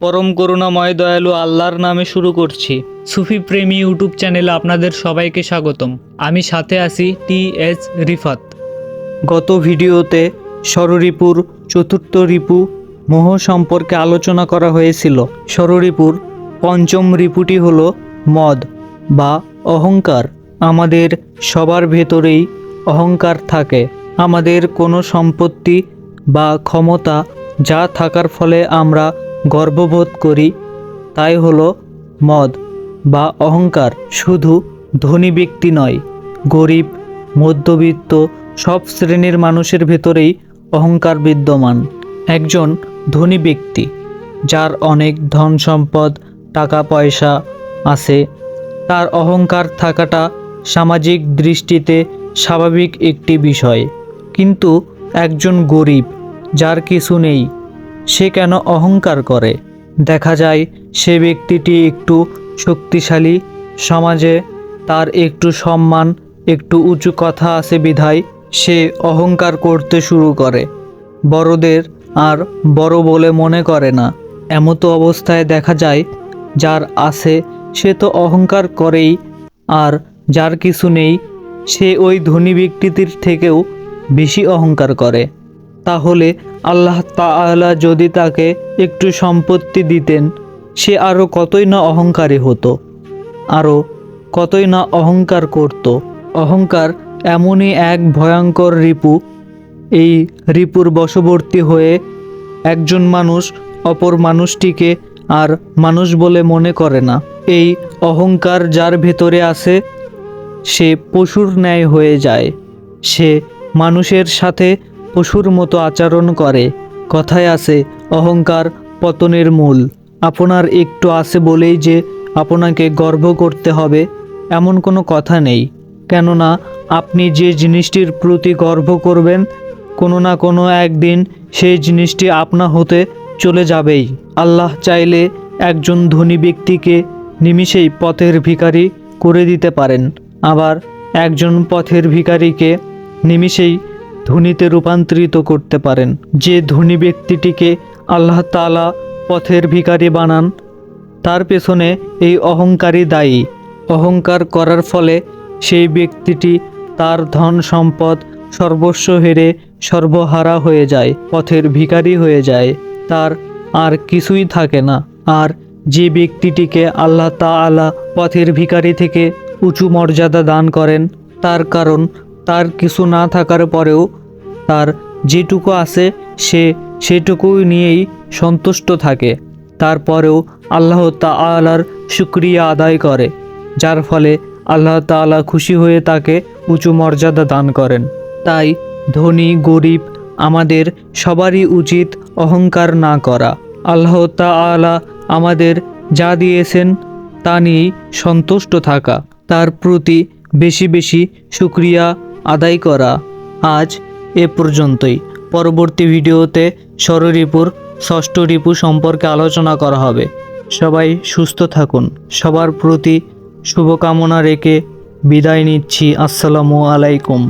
পরম করুণাময় দয়ালু আল্লাহর নামে শুরু করছি। সুফি প্রেমী ইউটিউব চ্যানেলে আপনাদের সবাইকে স্বাগতম। আমি সাথে আছি টি এস রিফাত। গত ভিডিওতে ষড়রিপুর চতুর্থ রিপু মোহ সম্পর্কে আলোচনা করা হয়েছিল। ষড়রিপুর পঞ্চম রিপুটি হল মদ বা অহংকার। আমাদের সবার ভেতরেই অহংকার থাকে। আমাদের কোনো সম্পত্তি বা ক্ষমতা যা থাকার ফলে আমরা গর্ববোধ করি। তাই হলো মদ বা অহংকার শুধু ধনী ব্যক্তি নয়, গরিব, মধ্যবিত্ত সব শ্রেণির মানুষের ভেতরেই অহংকার বিদ্যমান। একজন ধনী ব্যক্তি যার অনেক ধন সম্পদ, টাকা পয়সা আছে, তার অহংকার থাকাটা সামাজিক দৃষ্টিতে স্বাভাবিক একটি বিষয়। কিন্তু একজন গরিব যার কিছু নেই সে কেন অহংকার করে? দেখা যায়, সে ব্যক্তিটি একটু শক্তিশালী সমাজে, তার একটু সম্মান, একটু উঁচু কথা আছে বিধায় সে অহংকার করতে শুরু করে। বড়দের আর বড় বলে মনে করে না। এমতো অবস্থায় দেখা যায়, যার আছে সে তো অহংকার করেই, আর যার কিছু নেই সে ওই ধনী ব্যক্তিটির থেকেও বেশি অহংকার করে। তাহলে আল্লাহ তাআলা যদি তাকে একটু সম্পত্তি দিতেন, সে আরও কতই না অহংকারী হতো আরও কতই না অহংকার করত। অহংকার এমনই এক ভয়ঙ্কর রিপু। এই রিপুর বশবর্তী হয়ে একজন মানুষ অপর মানুষটিকে আর মানুষ বলে মনে করে না। এই অহংকার যার ভেতরে আছে, সে পশুর ন্যায় হয়ে যায়। সে মানুষের সাথে পশুর মতো আচরণ করে। কথায় আছে, অহংকার পতনের মূল। আপনার একটু আছে বলেই যে আপনাকে গর্ব করতে হবে, এমন কোনো কথা নেই। কেননা, আপনি যে জিনিসটির প্রতি গর্ব করবেন, কোনো না কোনো একদিন সেই জিনিসটি আপনা হতে চলে যাবেই। আল্লাহ চাইলে একজন ধনী ব্যক্তিকে নিমিষেই পথের ভিখারি করে দিতে পারেন। আবার একজন পথের ভিখারিকে নিমিষেই ধনীতে রূপান্তরিত করতে পারেন। যে ধনী ব্যক্তিটিকে আল্লাহ তাআলা পথের ভিখারি বানান, তার পেছনে এই অহংকারী দায়ী। অহংকার করার ফলে সেই ব্যক্তিটি তার ধন সম্পদ সর্বস্ব হেরে সর্বহারা হয়ে যায়, পথের ভিখারি হয়ে যায়। তার আর কিছুই থাকে না। আর যে ব্যক্তিটিকে আল্লাহ তাআলা পথের ভিখারি থেকে উঁচু মর্যাদা দান করেন, তার কারণ তার কিছু না থাকার পরেও তার যেটুকু আছে সে সেটুকুই নিয়েই সন্তুষ্ট থাকে। তারপরেও আল্লাহ তাআলার শুক্রিয়া আদায় করে, যার ফলে আল্লাহ তাআলা খুশি হয়ে তাকে উঁচু মর্যাদা দান করেন। তাই ধনী, গরিব আমাদের সবারই উচিত অহংকার না করা। আল্লাহ তাআলা আমাদের যা দিয়েছেন তা নিয়েই সন্তুষ্ট থাকা। তার প্রতি বেশি বেশি শুক্রিয়া আদায় করা। আজ এ পর্যন্তই। পরবর্তী ভিডিওতে ষড়রিপুর ষষ্ঠ রিপু সম্পর্কে আলোচনা করা হবে। সবাই সুস্থ থাকুন। সবার প্রতি শুভকামনা রেখে বিদায় নিচ্ছি। আসসালামু আলাইকুম।